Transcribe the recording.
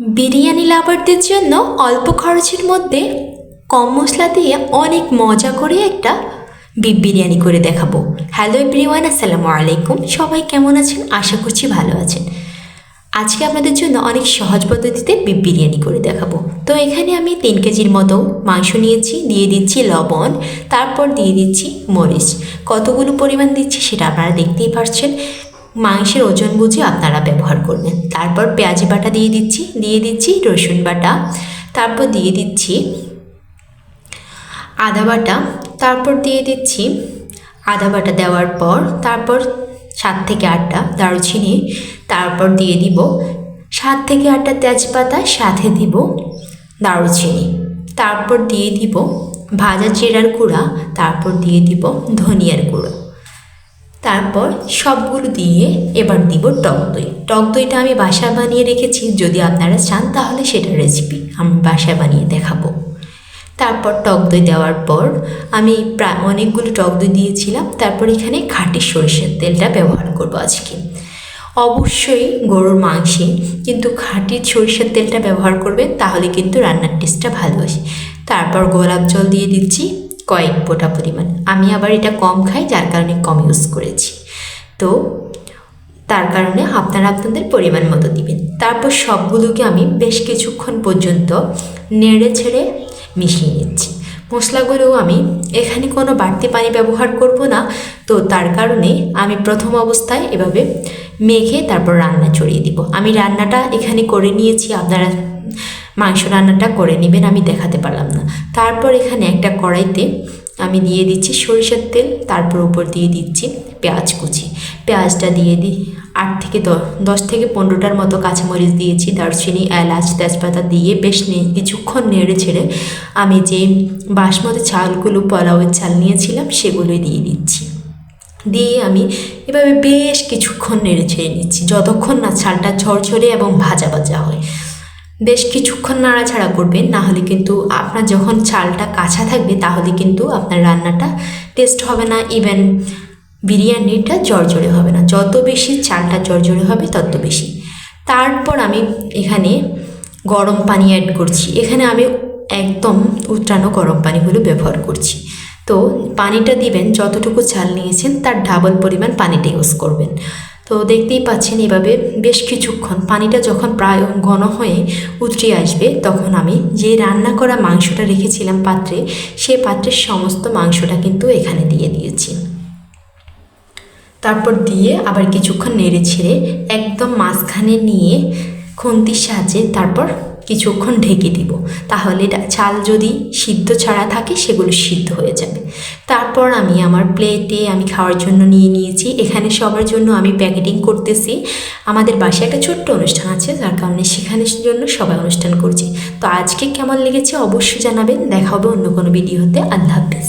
বিরিয়ানি লাভারদের জন্য অল্প খরচের মধ্যে কম মশলা দিয়ে অনেক মজা করে একটা বিফ বিরিয়ানি করে দেখাবো। হ্যালো এভরিওয়ান আসসালামু আলাইকুম। সবাই কেমন আছেন? আশা করছি ভালো আছেন। আজকে আপনাদের জন্য অনেক সহজ পদ্ধতিতে বিফ বিরিয়ানি করে দেখাবো। তো এখানে আমি তিন কেজির মতো মাংস নিয়েছি, দিয়ে দিচ্ছি লবণ, তারপর দিয়ে দিচ্ছি মরিচ। কতগুলো পরিমাণ দিচ্ছি সেটা আপনারা দেখতেই পারছেন। মাংসের ওজন বুঝে আপনারা ব্যবহার করবেন। তারপর পেঁয়াজি বাটা দিয়ে দিচ্ছি দিয়ে দিচ্ছি রসুন বাটা, তারপর দিয়ে দিচ্ছি আদা বাটা, তারপর দিয়ে দিচ্ছি আদা বাটা দেওয়ার পর, তারপর সাত থেকে আটটা দারুচিনি, তারপর দিয়ে দিব সাত থেকে আটটা তেজপাতা, সাথে দিব দারুচিনি, তারপর দিয়ে দিব ভাজা জিরার গুঁড়া, তারপর দিয়ে দিব ধনিয়ার গুঁড়ো। তারপর সবগুলো দিয়ে এবার দিব টক দই। টক দইটা আমি বাসায় বানিয়ে রেখেছি, যদি আপনারা চান তাহলে সেটা রেসিপি আমি বাসায় বানিয়ে দেখাবো। তারপর টক দই দেওয়ার পর আমি প্রায় অনেকগুলো টক দই দিয়েছিলাম, তারপর এখানে খাঁটি সরিষার তেলটা ব্যবহার করব আজকে। অবশ্যই গরুর মাংসে কিন্তু খাঁটি সরিষার তেলটা ব্যবহার করবেন, তাহলে কিন্তু রান্নার টেস্টটা ভালো আসে। তারপর গোলাপ জল দিয়ে দিচ্ছি কয়েক ফোঁটা পরিমাণ। আমি আবার এটা কম খাই, যার কারণে কম ইউজ করেছি। তো তার কারণে আপনারা আপনাদের পরিমাণ মতো দিবেন। তারপর সবগুলোকে আমি বেশ কিছুক্ষণ পর্যন্ত নেড়ে ছেড়ে মিশিয়ে নিচ্ছি। মশলাগুলো আমি এখানে কোনো বাড়তি পানি ব্যবহার করব না। তো তার কারণে আমি প্রথম অবস্থায় এভাবে মেখে তারপর রান্না চড়িয়ে দিব। আমি রান্নাটা এখানে করে নিয়েছি, আপনারা মাংস রান্নাটা করে নেবেন, আমি দেখাতে পারলাম না। তারপর এখানে একটা কড়াইতে আমি দিয়ে দিচ্ছি সরিষার তেল, তারপর উপর দিয়ে দিচ্ছি পেঁয়াজ কুচি। পেঁয়াজটা দিয়ে দিই আট থেকে দশ থেকে পনেরোটার মতো কাঁচামরিচ দিয়েছি, দারচিনি, এলাচ, তেজপাতা দিয়ে বেশ কিছুক্ষণ নেড়ে ছেড়ে আমি যে বাসমতি চালগুলো পোলাওয়ের চাল নিয়েছিলাম সেগুলোই দিয়ে দিচ্ছি। দিয়ে আমি এভাবে বেশ কিছুক্ষণ নেড়ে ছেড়ে নিচ্ছি, যতক্ষণ না চালটা ঝরঝরে এবং ভাজা ভাজা হয়। বেশ কিছুক্ষণ নাড়াছাড়া করবেন, না হলে কিন্তু আপনার যখন চালটা কাঁচা থাকবে, তাহলে কিন্তু আপনার রান্নাটা টেস্ট হবে না ইভেন বিরিয়ানিটা জর্জরে হবে না। যত বেশি চালটা জর্জরে হবে, তত বেশি। তারপর আমি এখানে গরম পানি অ্যাড করছি। এখানে আমি একদম উত্রানো গরম পানিগুলো ব্যবহার করছি। তো পানিটা দিবেন, যতটুকু চাল নিয়েছেন, তার ডাবল পরিমাণ পানিটা ইউজ করবেন। তো দেখতেই পাচ্ছেন এভাবে বেশ কিছুক্ষণ পানিটা যখন প্রায় ঘন হয়ে উতরে আসবে, তখন আমি যে রান্না করা মাংসটা রেখেছিলাম পাত্রে, সে পাত্রের সমস্ত মাংসটা কিন্তু এখানে দিয়ে দিয়েছি। তারপর দিয়ে আবার কিছুক্ষণ নেড়ে ছেড়ে একদম মাঝখানে নিয়ে খুন্তির সাহায্যে তারপর কিছুক্ষণ ঢেকে দিব। তাহলে চাল যদি সিদ্ধ ছাড়া থাকে, সেগুলো সিদ্ধ হয়ে যাবে। তারপর আমি আমার প্লেটে আমি খাওয়ার জন্য নিয়ে নিয়েছি। এখানে সবার জন্য আমি প্যাকেটিং করতেছি। আমাদের বাসায় একটা ছোট্ট অনুষ্ঠান আছে, যার কারণে সেখানের জন্য সবাই অনুষ্ঠান করছি। তো আজকে কেমন লেগেছে অবশ্যই জানাবেন। দেখা হবে অন্য কোনো ভিডিওতে আল্লাহ হাফেজ।